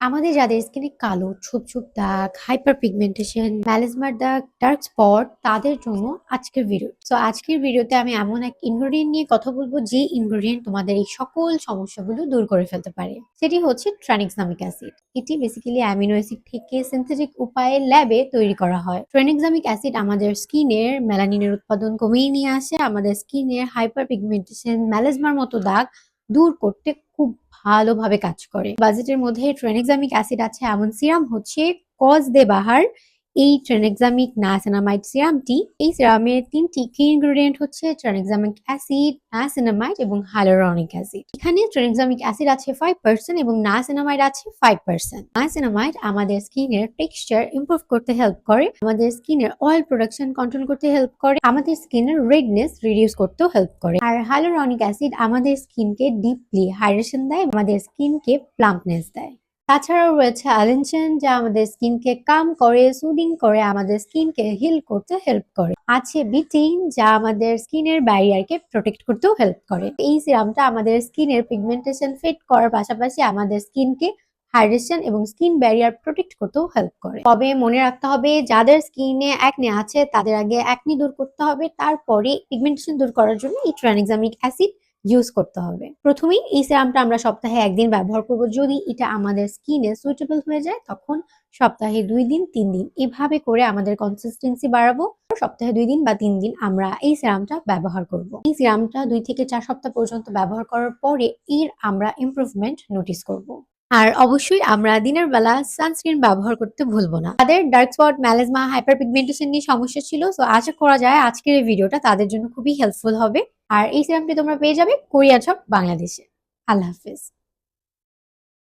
আমাদের যাদের স্কিনে কালো ছোপ ছোপ দাগ হাইপার পিগমেন্টেশন ম্যালেজমার দাগ ডার্ক স্পট তাদের জন্য আজকের ভিডিও তো আজকের ভিডিওতে আমি এমন এক ইনগ্রেডিয়েন্ট নিয়ে কথা বলব, যে ইনগ্রেডিয়েন্ট তোমাদের এই সকল সমস্যাগুলো দূর করে ফেলতে পারে। সেটি হচ্ছে ট্রানিক্সামিক অ্যাসিড এটি বেসিক্যালি অ্যামিনো অ্যাসিড থেকে সিনথেটিক উপায়ে ল্যাবে তৈরি করা হয়। ট্রানিক্সামিক অ্যাসিড আমাদের স্কিনের মেলানিনের উৎপাদন কমিয়ে নিয়ে আসে। আমাদের স্কিনের হাইপার পিগমেন্টেশন ম্যালেজমার মতো দাগ দূর করতে খুব ভালোভাবে কাজ করে। বাজেটের মধ্যে ট্রেনিক্সামিক অ্যাসিড আছে, এমন সিরাম হচ্ছে কজ দে বাহার এই ট্রেনেক্সামিক নাসেনামাইড সিরামটি এই সিরামের তিনটি কি ইনগ্রেডিয়েন্ট হচ্ছে ট্রেনেক্সামিক অ্যাসিড নাসেনামাইড এবং হাইলোরনিক অ্যাসিড এখানে ট্রেনেক্সামিক অ্যাসিড আছে ফাইভ পার্সেন্ট এবং নাসেনামাইড আছে ফাইভ পার্সেন্ট নাসেনামাইড আমাদের স্কিনের টেক্সচার ইমপ্রুভ করতে হেল্প করে, আমাদের স্কিনের অয়েল প্রোডাকশন কন্ট্রোল করতে হেল্প করে, আমাদের স্কিনের রেডনেস রিডিউস করতেও হেল্প করে। আর হাইলোরনিক অ্যাসিড আমাদের স্কিনকে ডিপলি হাইড্রেশন দেয়, আমাদের স্কিনকে প্লাম্পনেস দেয়। তাছাড়াও রয়েছে অ্যালেনচেন যা আমাদের স্কিনকে কাম করে, সুদিং করে, আমাদের স্কিনকে হিল করতে হেল্প করে। আছে বিটিন, যা আমাদের স্কিনের ব্যারিয়ারকে প্রোটেক্ট করতেও হেল্প করে। এই সিরামটা আমাদের স্কিনের পিগমেন্টেশন ফিট করার পাশাপাশি আমাদের স্কিনকে হাইড্রেশন এবং স্কিন ব্যারিয়ার প্রোটেক্ট করতেও হেল্প করে। তবে মনে রাখতে হবে, যাদের স্কিনে অ্যাকনে আছে, তাদের আগে অ্যাকনি দূর করতে হবে। তারপরে পিগমেন্টেশন দূর করার জন্য এই ট্রানএক্সামিক অ্যাসিড ইউজ করতে হবে। প্রথমেই এই সিরামটা আমরা সপ্তাহে একদিন ব্যবহার করব। যদি এটা আমাদের স্কিনে সুইটেবল হয়ে যায়, তখন সপ্তাহে দুই দিন, তিন দিন এভাবে করে আমাদের কনসিস্টেন্সি বাড়াবো। সপ্তাহে দুই দিন বা তিন দিন আমরা এই সিরামটা ব্যবহার করব। এই সিরামটা দুই থেকে চার সপ্তাহ পর্যন্ত ব্যবহার করার পরে এর আমরা ইমপ্রুভমেন্ট নোটিস করব। আর অবশ্যই আমরা দিনের বেলা সানস্ক্রিন ব্যবহার করতে ভুলবো না। তাদের dark spot melasma hyperpigmentation নিয়ে সমস্যা ছিল তো আশা করা যায়। আজকের এই ভিডিওটা তাদের জন্য খুবই হেল্পফুল হবে। আর এই সিরামটি তোমরা পেয়ে যাবে কোরিয়া ছক বাংলাদেশে। আল্লাহ হাফিজ।